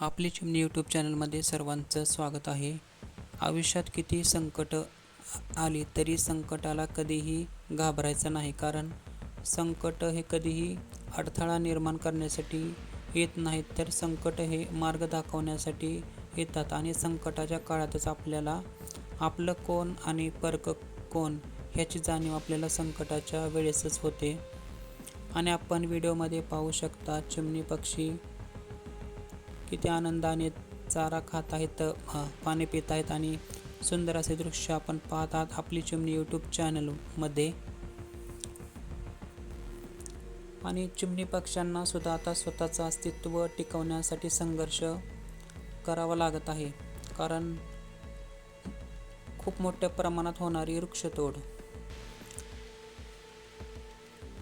आपली चिमणी यूट्यूब चॅनलमध्ये सर्वांचं स्वागत आहे. आयुष्यात किती संकट आली तरी संकटाला कधीही घाबरायचं नाही कारण संकट हे कधीही अडथळा निर्माण करण्यासाठी येत नाहीत तर संकट हे मार्ग दाखवण्यासाठी येतात आणि संकटाच्या काळातच आपल्याला आपलं कोण आणि परक कोण ह्याची जाणीव आपल्याला संकटाच्या वेळेसच होते. आणि आपण व्हिडिओमध्ये पाहू शकता चिमणी पक्षी किती आनंदाने चारा खात आहेत पाणी पित आहेत आणि सुंदर असे दृश्य आपण पाहत आहात आपली चिमणी यूट्यूब चॅनलमध्ये आणि चिमणी पक्ष्यांना सुद्धा आता स्वतःचं अस्तित्व टिकवण्यासाठी संघर्ष करावा लागत आहे. कारण खूप मोठ्या प्रमाणात होणारी वृक्षतोड.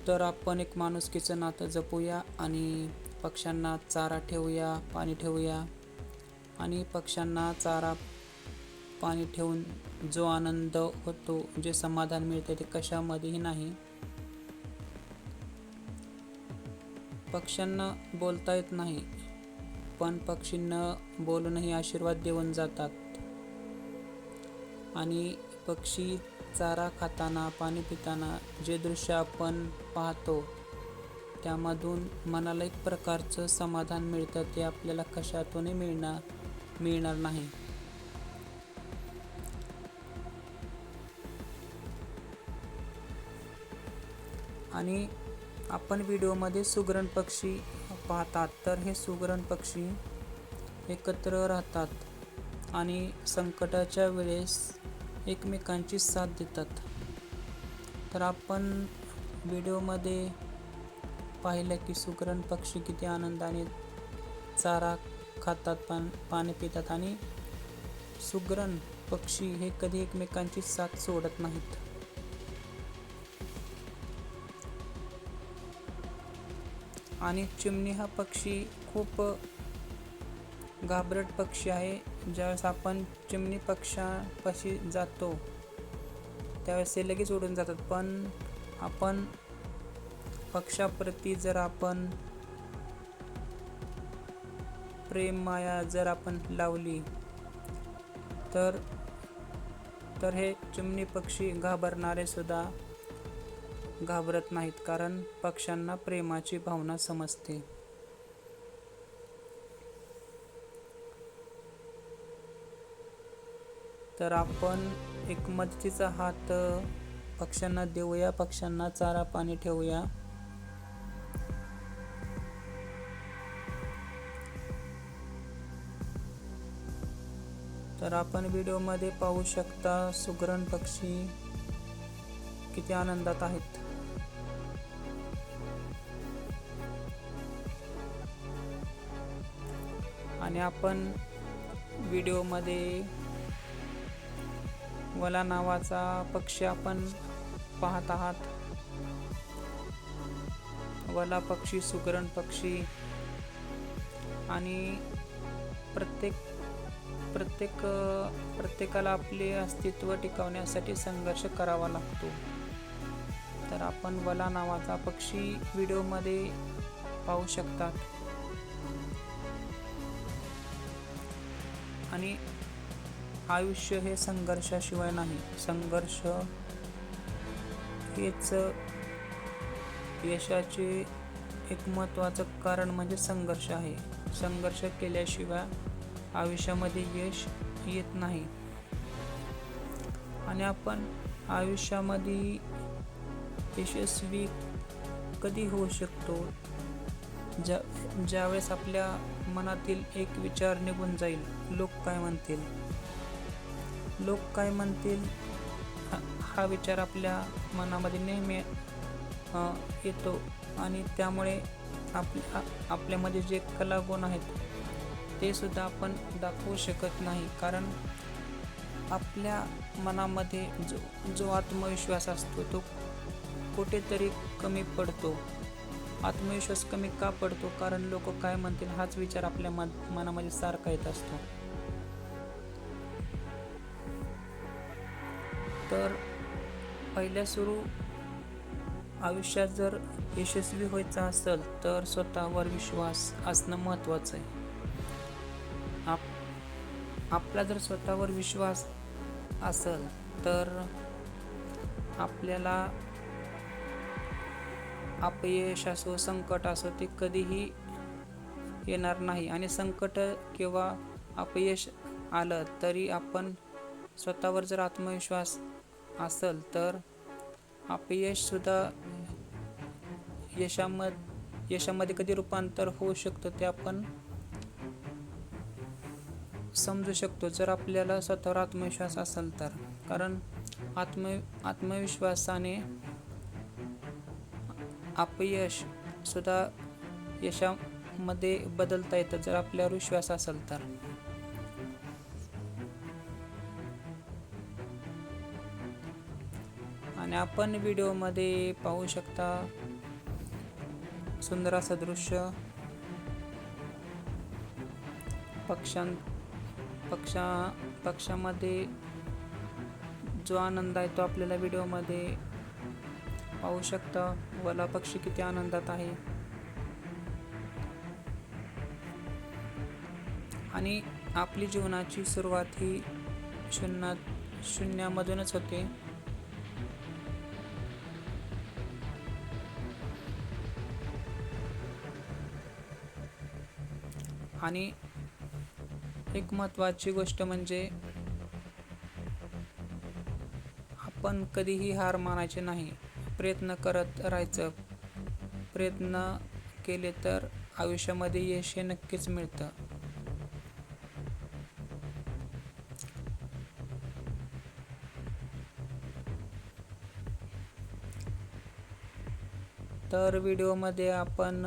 तर आपण एक माणुसकीचं नातं जपूया आणि पक्ष्यांना चारा ठेवूया पाणी ठेवूया. आणि पक्ष्यांना चारा पाणी ठेवून जो आनंद होतो जे समाधान मिळते ते कशामध्येही नाही. पक्ष्यांना बोलता येत नाही पण पक्षींना बोलूनही आशीर्वाद देऊन जातात. आणि पक्षी चारा खाताना पाणी पिताना जे दृश्य आपण पाहतो त्यामधून मनाला एक प्रकारचं समाधान मिळतं ते आपल्याला कशातूनही मिळणार मिळणार नाही. आणि आपण व्हिडिओमध्ये सुगरण पक्षी पाहतात तर हे सुगरण पक्षी एकत्र राहतात आणि संकटाच्या वेळेस एकमेकांची साथ देतात. तर आपण व्हिडिओमध्ये पाहिलं की सुगरण पक्षी किती आनंदाने चारा खातात पान पाणी पितात आणि सुगरण पक्षी हे कधी एकमेकांची साथ सोडत नाहीत. आणि चिमणी हा पक्षी खूप घाबरट पक्षी आहे. ज्यावेळेस आपण चिमणी पक्षापाशी जातो त्यावेळेस ते लगेच उडून जातात. पण आपण पक्षाप्रती जर आपण प्रेम माया जर आपण लावली तर तर हे चिमणी पक्षी घाबरणारे सुद्धा घाबरत नाहीत कारण पक्ष्यांना प्रेमाची भावना समजते. तर आपण एक मदतीचा हात पक्ष्यांना देऊया पक्ष्यांना चारा पाणी ठेवूया. तर आपण व्हिडिओमध्ये पाहू शकता सुगरण पक्षी किती आनंदात आहेत. आणि आपण व्हिडिओमध्ये वला नावाचा पक्षी आपण पाहत आहात. वला पक्षी सुगरण पक्षी आणि प्रत्येक प्रत्येक प्रत्येकाला आपले अस्तित्व टिकवण्यासाठी संघर्ष करावा लागतो. तर आपण वला नावाचा पक्षी व्हिडिओमध्ये पाहू शकतात आणि आयुष्य हे संघर्षाशिवाय नाही. संघर्ष हेच यशाचे एक महत्त्वाचं कारण म्हणजे संघर्ष आहे. संघर्ष केल्याशिवाय आयुष्यामध्ये यश येत नाही. आणि आपण आयुष्यामध्ये यशस्वी कधी होऊ शकतो? ज्या ज्यावेळेस आपल्या मनातील एक विचार निघून जाईल लोक काय म्हणतील? लोक काय म्हणतील? हा- विचार आपल्या मनामध्ये नेहमी येतो. आणि त्यामुळे आपल्या आपल्यामध्ये जे कलागुण आहेत ते सुद्धा आपण दाखवू शकत नाही. कारण आपल्या मनामध्ये जो जो आत्मविश्वास असतो तो कुठेतरी कमी पडतो. आत्मविश्वास कमी का पडतो? कारण लोक काय म्हणतील हाच विचार आपल्या मन मनामध्ये सारखा येत असतो. तर पहिल्या सुरू आयुष्यात जर यशस्वी व्हायचं असेल तर स्वतःवर विश्वास असणं महत्त्वाचं आहे. आपला जर स्वतःवर विश्वास असेल तर आपल्याला अपयश असो संकट असो ते कधीही येणार नाही. आणि संकट किंवा अपयश आलं तरी आपण स्वतःवर जर आत्मविश्वास असेल तर अपयशसुद्धा यशामध्ये यशामध्ये कधी रूपांतर होऊ शकतं ते आपण समजू शकतो जर आपल्याला स्वतःवर आत्मविश्वास असेल तर. कारण आत्म आत्मविश्वासाने अपयश सुद्धा यशामध्ये बदलता येतं जर आपल्यावर विश्वास असेल तर. आणि आपण व्हिडिओमध्ये पाहू शकता सुंदर असं दृश्य. पक्षां पक्षा पक्षामध्ये जो आनंद आहे तो आपल्याला व्हिडिओमध्ये पाहू शकता. वला पक्षी किती आनंदात आहे. आणि आपली जीवनाची सुरुवात ही शून्यात शून्यामधूनच होते. आणि एक महत्त्वाची गोष्ट म्हणजे आपण कधीही हार मानायचे नाही. प्रयत्न करत राहायचं. प्रयत्न केले तर आयुष्यामध्ये यश हे नक्कीच मिळतं. तर व्हिडिओमध्ये आपण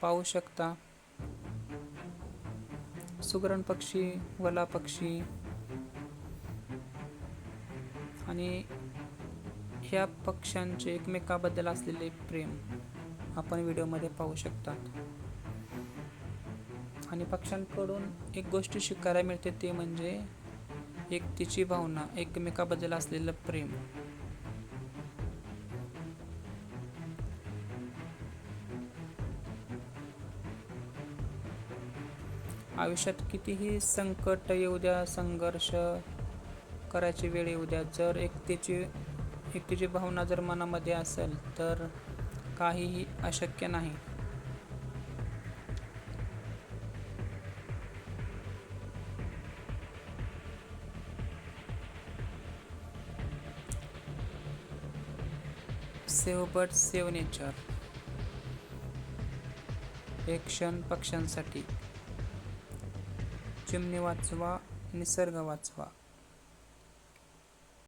पाहू शकता. सुगरण पक्षी वला पक्षी. आणि ह्या पक्ष्यांचे एकमेकाबद्दल असलेले प्रेम आपण व्हिडिओमध्ये पाहू शकतात. आणि पक्ष्यांकडून एक गोष्ट शिकायला मिळते ते म्हणजे एक तिची भावना एकमेकाबद्दल असलेलं प्रेम. आयुष्यात कितीही संकट येऊ द्या संघर्ष करायची वेळ येऊ द्या. जर एकतेची एकतेची भावना जर मनामध्ये असेल तर काहीही अशक्य नाही. Save but save nature. एक क्षण पक्ष्यांसाठी. चिमणी वाचवा निसर्ग वाचवा.